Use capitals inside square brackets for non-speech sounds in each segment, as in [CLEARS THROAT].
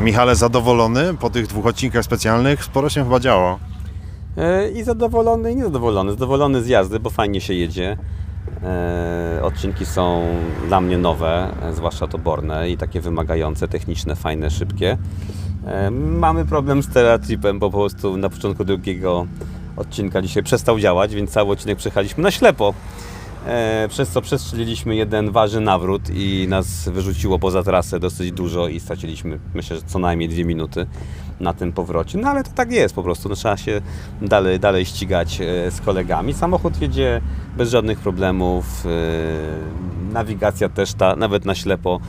Michale, zadowolony po tych dwóch odcinkach specjalnych? Sporo się chyba działo. E, I zadowolony, i niezadowolony. Zadowolony z jazdy, bo fajnie się jedzie. E, Odcinki są dla mnie nowe, e, zwłaszcza toborne i takie wymagające, techniczne, fajne, szybkie. Mamy problem z teletripem, bo po prostu na początku drugiego odcinka dzisiaj przestał działać, więc cały odcinek przejechaliśmy na ślepo. E, Przez co przestrzeliliśmy jeden ważny nawrót i nas wyrzuciło poza trasę dosyć dużo i straciliśmy myślę, że co najmniej dwie minuty na tym powrocie. No ale to tak jest po prostu. No, trzeba się dalej, dalej ścigać e, z kolegami. Samochód jedzie bez żadnych problemów. e, Nawigacja też ta, nawet na ślepo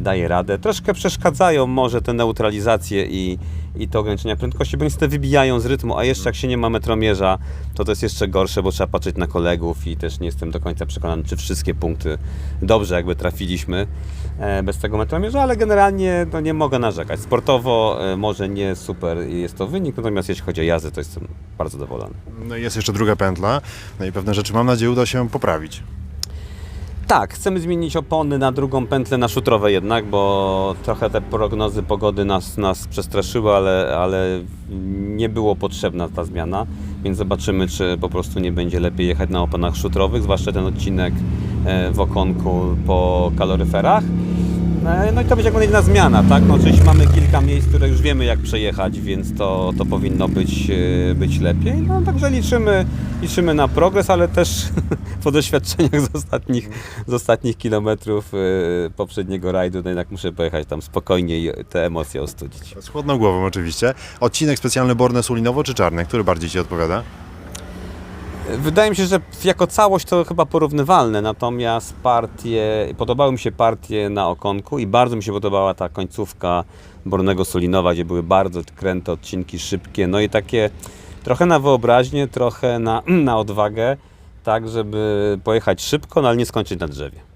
daje radę. Troszkę przeszkadzają może te neutralizacje i, i te ograniczenia prędkości, bo niestety wybijają z rytmu, a jeszcze jak się nie ma metromierza, to to jest jeszcze gorsze, bo trzeba patrzeć na kolegów i też nie jestem do końca przekonany, czy wszystkie punkty dobrze jakby trafiliśmy e, bez tego metromierza, ale generalnie no, nie mogę narzekać. Sportowo e, może nie super jest to wynik, natomiast jeśli chodzi o jazdę, to jestem bardzo zadowolony. No i jest jeszcze druga pętla. No i pewne rzeczy, mam nadzieję, uda się poprawić. Tak, chcemy zmienić opony na drugą pętlę na szutrowe jednak, bo trochę te prognozy pogody nas, nas przestraszyły, ale, ale nie było potrzebna ta zmiana, więc zobaczymy, czy po prostu nie będzie lepiej jechać na oponach szutrowych, zwłaszcza ten odcinek e, w okonku po kaloryferach. E, No i to będzie jak jedna zmiana, tak? No, oczywiście mamy kilka miejsc, które już wiemy jak przejechać, więc to, to powinno być, e, być lepiej. No także liczymy, liczymy na progres, ale też [LAUGHS] po doświadczeniach z ostatnich, z ostatnich kilometrów e, poprzedniego rajdu, no jednak muszę pojechać tam spokojnie i te emocje ostudzić. Z chłodną głową oczywiście. Odcinek specjalny Borne Sulinowo czy Czarny? Który bardziej Ci odpowiada? Wydaje mi się, że jako całość to chyba porównywalne, natomiast partie, podobały mi się partie na okonku i bardzo mi się podobała ta końcówka Bornego Solinowa, gdzie były bardzo kręte odcinki, szybkie, no i takie trochę na wyobraźnię, trochę na, [CLEARS THROAT] na odwagę, tak żeby pojechać szybko, no ale nie skończyć na drzewie.